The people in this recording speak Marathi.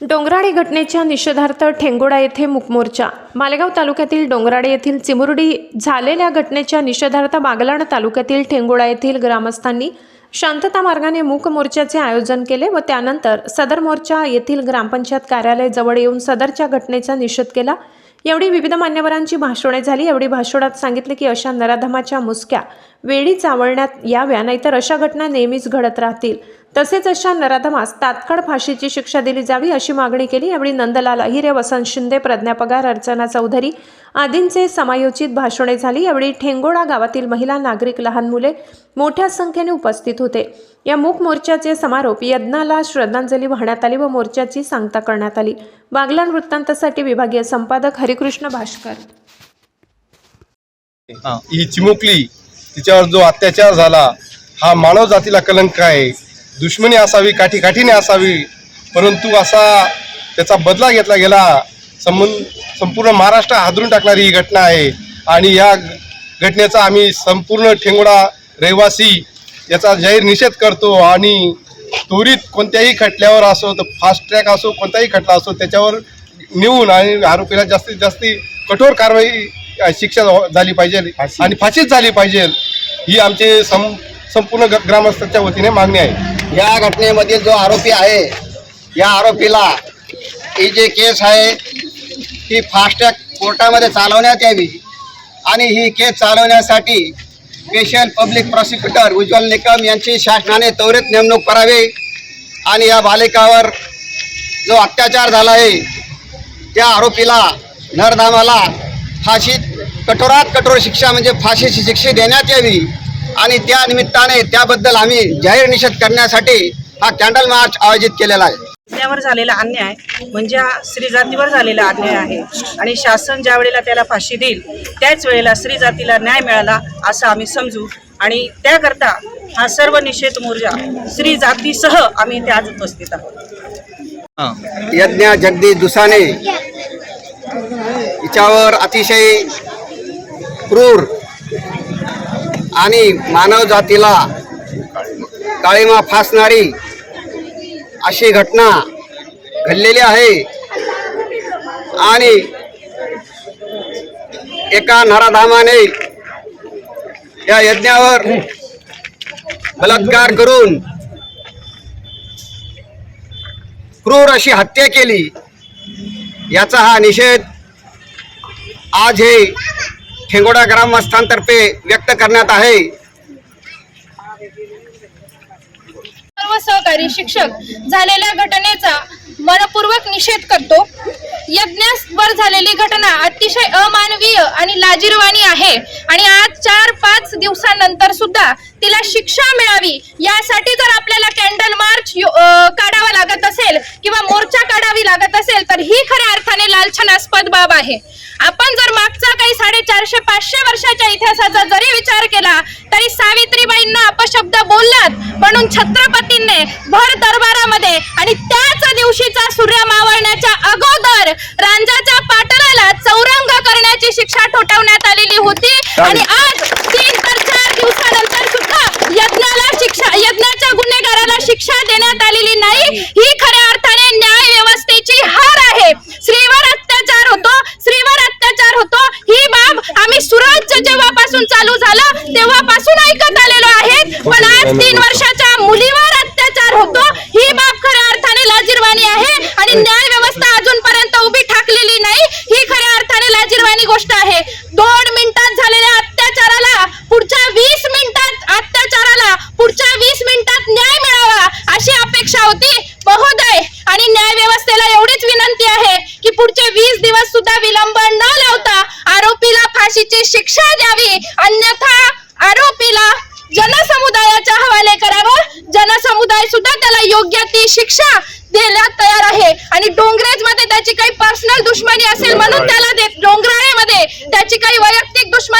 डोंगराळे घटनेच्या निषेधार्थ ठेंगोडा येथे मुकमोर्चा. मालेगाव तालुक्यातील डोंगराळे येथील चिमुरडी झालेल्या घटनेच्या निषेधार्थ बागलाण तालुक्यातील ठेंगोडा येथील ग्रामस्थांनी शांतता मार्गाने मूक मोर्चाचे आयोजन केले व त्यानंतर सदर मोर्चा येथील ग्रामपंचायत कार्यालय जवळ येऊन सदरच्या घटनेचा निषेध केला. एवढी विविध मान्यवरांची भाषणे झाली. एवढी भाषणात सांगितले की अशा नराधमाच्या मुसक्या वेळी चावळण्यात याव्या नाहीतर अशा घटना नेहमीच घडत राहतील. तसेच अशा नराधमास तात्काळ फाशीची शिक्षा दिली जावी अशी मागणी केली. यावेळी नंदलाल अहिरे वसंत शिंदे प्रज्ञा पगार अर्चना चौधरी आदींचे समायोजित भाषणे झाली. यावेळी ठेंगोडा गावातील महिला नागरिक लहान मुले मोठ्या संख्येने उपस्थित होते. या मूक मोर्चाचे समारोप यज्ञाला श्रद्धांजली वाहण्यात आली व मोर्चाची सांगता करण्यात आली. बागलान वृत्तांतासाठी विभागीय संपादक हरिकृष्ण भाष्कर. ही चिमुकली तिच्यावर जो अत्याचार झाला हा मानव जातीला कलंक आहे. दुश्मनी असावी काठी काठीने असावी परंतु असा त्याचा बदला घेतला गेला. संबंध संपूर्ण महाराष्ट्र हादरून टाकणारी ही घटना आहे. आणि या घटनेचा आम्ही संपूर्ण ठेंगोडा रहिवासी याचा जाहीर निषेध करतो. आणि त्वरित कोणत्याही खटल्यावर असो तर फास्ट ट्रॅक असो कोणताही खटला असो त्याच्यावर नेऊन आणि आरोपीला जास्तीत जास्त कठोर कारवाई शिक्षा झाली पाहिजे आणि फाशीच झाली पाहिजे. ही आमची सं संपूर्ण ग- ग्रामस्थांच्या वतीने मागणी आहे. या घटनेमधील जो आरोपी आहे या आरोपीला ही जे केस आहे ही फास्टॅग कोर्टामध्ये चालवण्यात यावी आणि ही केस चालवण्यासाठी special public prosecutor Ujjwal Nikam यांची शासनाने त्वरित नेमणूक करावी आणि या बालिकावर जो अत्याचार झाला आहे त्या आरोपीला नरधामाला फाशी कठोरात कठोर शिक्षा म्हणजे फाशीची शिक्षा देण्यात यावी. आणि त्या निमित्ताने त्याबद्दल आम्ही जाहीर निषेध करण्यासाठी हा कॅन्डल मार्च आयोजित केलेला आहे. त्यावर झालेला अन्याय म्हणजे हा स्त्री जातीवर झालेला अन्याय आहे. आणि शासन ज्या वेळेला त्याला फाशी देईल त्याच वेळेला स्त्री जातीला न्याय मिळाला असं आम्ही समजू. आणि त्याकरता हा सर्व निषेध मोर्चा स्त्री जातीसह आम्ही इथे आज उपस्थित आहोत. यज्ञ जगदीश दुसाने. हिच्यावर अतिशय क्रूर आणि मानवजातीला काळीमा फासणारी अशी घटना घडलेली आहे. आणि एका नराधामाने या यज्ञावर बलात्कार करून क्रूर अशी हत्या केली. याचा हा निषेध आज हे ठेंगोडा ग्रामस्थांतर्फे व्यक्त करण्यात आहे. सर्व सहकारी शिक्षक झालेल्या घटनेचा मनपूर्वक निषेध करतो. यज्ञावर झालेली घटना अतिशय अमानवीय आणि लाजीरवाणी आहे आणि आज चार पाच दिवसानंतर सुद्धा तिला शिक्षा मिळावी यासाठी जर आपल्याला कॅन्डल मार्च काढावा लागत असेल किंवा मोर्चा काढावी लागत असेल तर ही खऱ्या अर्थाने लालछनास्पद बाब आहे. आपण जर मागचा काही साडेचारशे पाचशे वर्षाच्या इतिहासाचा जरी विचार केला तरी सावित्रीबाईंना अपशब्द बोललात. म्हणून छत्रपतींनी भर दरबारामध्ये आणि त्याच दिवशीचा सूर्य मावळण्याच्या अगोदर रांजाच्या पाटलाला चौरंग करण्याची शिक्षा ठोठावण्यात आलेली होती. आणि आज तीन तर चार दिवसानंतर सुद्धा यज्ञाला शिक्षा यज्ञाच्या गुन्हेगाराला शिक्षा देण्यात आलेली नाही. ही खऱ्या अर्थाने न्याय व्यवस्थेची हार आहे स्त्रीवर अत्याचार होतो स्त्रीवर अत्याचार होतो ही बाब आम्ही जेव्हापासून चालू झालं तेव्हापासून ऐकत आलेलो आहे. पण आज तीन वर्षाच्या मुलीवर अत्याचार होतो. ही बाब खऱ्या अर्थाने लाजीरवाणी आहे आणि न्याय फाशीची शिक्षा द्यावी अन्यथा आरोपीला जनसमुदायाच्या हवाले करावं. जनसमुदाय सुद्धा त्याला योग्य ती शिक्षा देण्यात तयार आहे. आणि डोंगरेजमध्ये त्याची काही पर्सनल दुश्मनी असेल म्हणून त्याला डोंगराळेमध्ये त्याची काही वैयक्तिक दुश्मनी